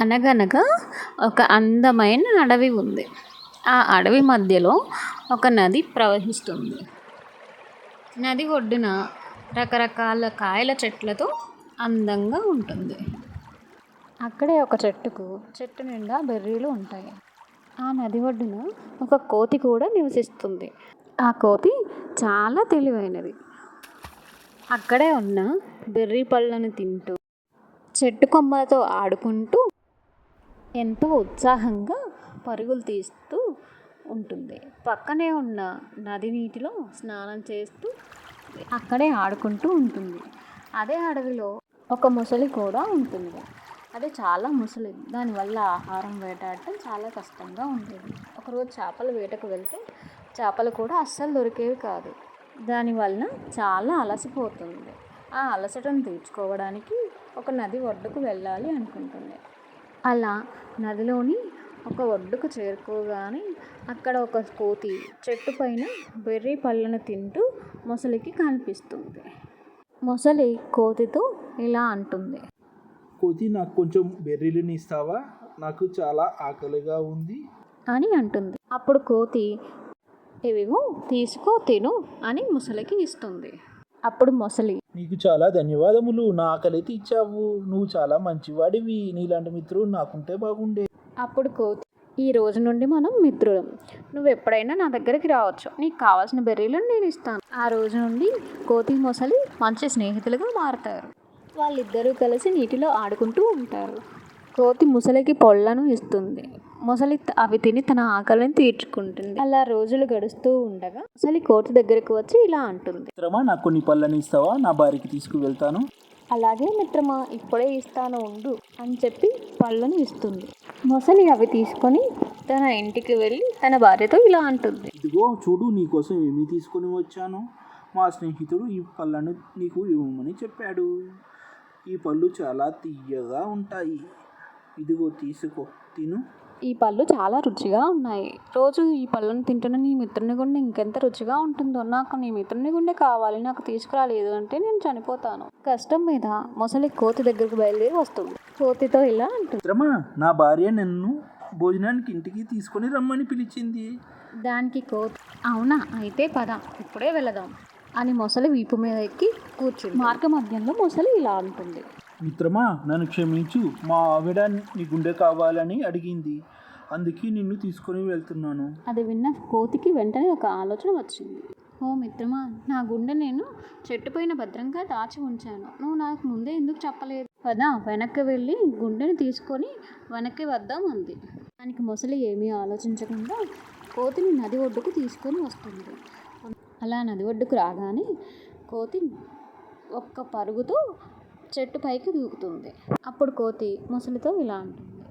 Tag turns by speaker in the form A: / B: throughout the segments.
A: అనగనగా ఒక అందమైన అడవి ఉంది. ఆ అడవి మధ్యలో ఒక నది ప్రవహిస్తుంది. నది ఒడ్డున రకరకాల కాయల చెట్లతో అందంగా ఉంటుంది. అక్కడే ఒక చెట్టుకు చెట్టు నిండా బెర్రీలు ఉంటాయి. ఆ నది ఒడ్డున ఒక కోతి కూడా నివసిస్తుంది. ఆ కోతి చాలా తెలివైనది. అక్కడే ఉన్న బెర్రీ పళ్ళను తింటూ చెట్టు కొమ్మలతో ఆడుకుంటూ ఎంతో ఉత్సాహంగా పరుగులు తీస్తూ ఉంటుంది. పక్కనే ఉన్న నది నీటిలో స్నానం చేస్తూ అక్కడే ఆడుకుంటూ ఉంటుంది. అదే అడవిలో ఒక ముసలి కూడా ఉంటుంది. అది చాలా ముసలి. దానివల్ల ఆహారం వేటాడటం చాలా కష్టంగా ఉండేది ఒకరోజు చేపల వేటకు వెళ్తే చేపలు కూడా అస్సలు దొరికేవి కాదు. దానివలన చాలా అలసిపోతుంది. ఆ అలసటను తీర్చుకోవడానికి ఒక నది ఒడ్డుకు వెళ్ళాలి అనుకుంటుంది. అలా నదిలోని ఒక ఒడ్డుకు చేరుకోగానే అక్కడ ఒక కోతి చెట్టు పైన బెర్రీ పళ్ళను తింటూ మొసలికి కనిపిస్తుంది. మొసలి కోతితో ఇలా అంటుంది.
B: కోతి నాకు కొంచెం బెర్రీలని ఇస్తావా? నాకు చాలా ఆకలిగా ఉంది.
A: అని అంటుంది. అప్పుడు కోతి ఇవిగో తీసుకో తిను అని ముసలికి ఇస్తుంది. అప్పుడు మొసలి
B: నీకు చాలా ధన్యవాదములు. నా ఆకలి తీర్చావు. నువ్వు చాలా మంచివాడివి. నీలాంటి మిత్రుడు నాకుంటే బాగుండే.
A: అప్పుడు కోతి ఈ రోజు నుండి మనం మిత్రులం. నువ్వు ఎప్పుడైనా నా దగ్గరికి రావచ్చు. నీకు కావాల్సిన బెర్రీలను నేను ఇస్తాను. ఆ రోజు నుండి కోతి మొసలి మంచి స్నేహితులుగా మారుతారు. వాళ్ళిద్దరూ కలిసి నీటిలో ఆడుకుంటూ ఉంటారు. కోతి ముసలికి పొళ్ళను ఇస్తుంది. మొసలి అవి తిని తన ఆకలిని తీర్చుకుంటుంది. అలా రోజులు గడుస్తూ ఉండగా ముసలి కోతి దగ్గరకు వచ్చి ఇలా అంటుంది.
B: మిత్రమా నాకు కొన్ని పళ్ళని ఇస్తావా? నా భార్యకి తీసుకువెళ్తాను.
A: అలాగే మిత్రమా ఇప్పుడే ఇస్తాను ఉండు అని చెప్పి పళ్ళను ఇస్తుంది. మొసలి అవి తీసుకొని తన ఇంటికి వెళ్ళి తన భార్యతో ఇలా అంటుంది.
B: ఇదిగో చూడు నీకోసం ఏమి తీసుకొని వచ్చాను? మా స్నేహితుడు ఈ పళ్ళను నీకు ఇవ్వమని చెప్పాడు. ఈ పళ్ళు చాలా తీయగా ఉంటాయి. ఇదిగో తీసుకో తిను.
A: ఈ పళ్ళు చాలా రుచిగా ఉన్నాయి. రోజు ఈ పళ్ళను తింటున్న నీ మిత్రుని గుండె ఇంకెంత రుచిగా ఉంటుందో? నాకు నీ మిత్రుని గుండె కావాలి నాకు తీసుకురాలేదు అంటే నేను చనిపోతాను. కష్టం మీద మొసలి కోతి దగ్గరకు బయలుదేరి వస్తుంది. కోతితో ఇలా అంటుంది.
B: నా భార్య నన్ను భోజనానికి ఇంటికి తీసుకొని రమ్మని పిలిచింది.
A: దానికి కోతి అవునా? అయితే పద ఇప్పుడే వెళదాం అని మొసలి వీపు మీద ఎక్కి కూర్చుంది. మార్గ మధ్యంలో మొసలి ఇలా అంటుంది.
B: మిత్రమా నన్ను క్షమించు. మా ఆవిడ నీ గుండె కావాలని అడిగింది. అందుకే నిన్ను తీసుకొని వెళ్తున్నాను.
A: అది విన్న కోతికి వెంటనే ఒక ఆలోచన వచ్చింది. ఓ మిత్రమా నా గుండె నేను చెట్టుపోయిన భద్రంగా దాచి ఉంచాను. నువ్వు నాకు ముందే ఎందుకు చెప్పలేదు? పదా వెనక్కి వెళ్ళి గుండెని తీసుకొని వెనక్కి వద్దాం అంది. దానికి మొసలి ఏమీ ఆలోచించకుండా కోతిని నది ఒడ్డుకు తీసుకొని వస్తుంది. అలా నది ఒడ్డుకు రాగానే కోతి ఒక్క పరుగుతో చెట్టు పైకి దూకుతుంది. అప్పుడు కోతి ముసలితో ఇలా అంటుంది.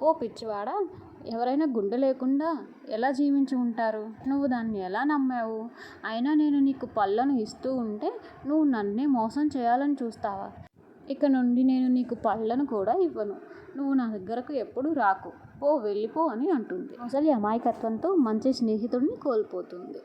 A: ఓ పిచ్చివాడా ఎవరైనా గుండె లేకుండా ఎలా జీవించి ఉంటారు? నువ్వు దాన్ని ఎలా నమ్మావు? అయినా నేను నీకు పళ్ళను ఇస్తూ ఉంటే నువ్వు నన్నే మోసం చేయాలని చూస్తావా? ఇక నుండి నేను నీకు పళ్ళను కూడా ఇవ్వను. నువ్వు నా దగ్గరకు ఎప్పుడు రాకు. పో వెళ్ళిపో అని అంటుంది. ముసలి అమాయకత్వంతో మంచి స్నేహితుడిని కోల్పోతుంది.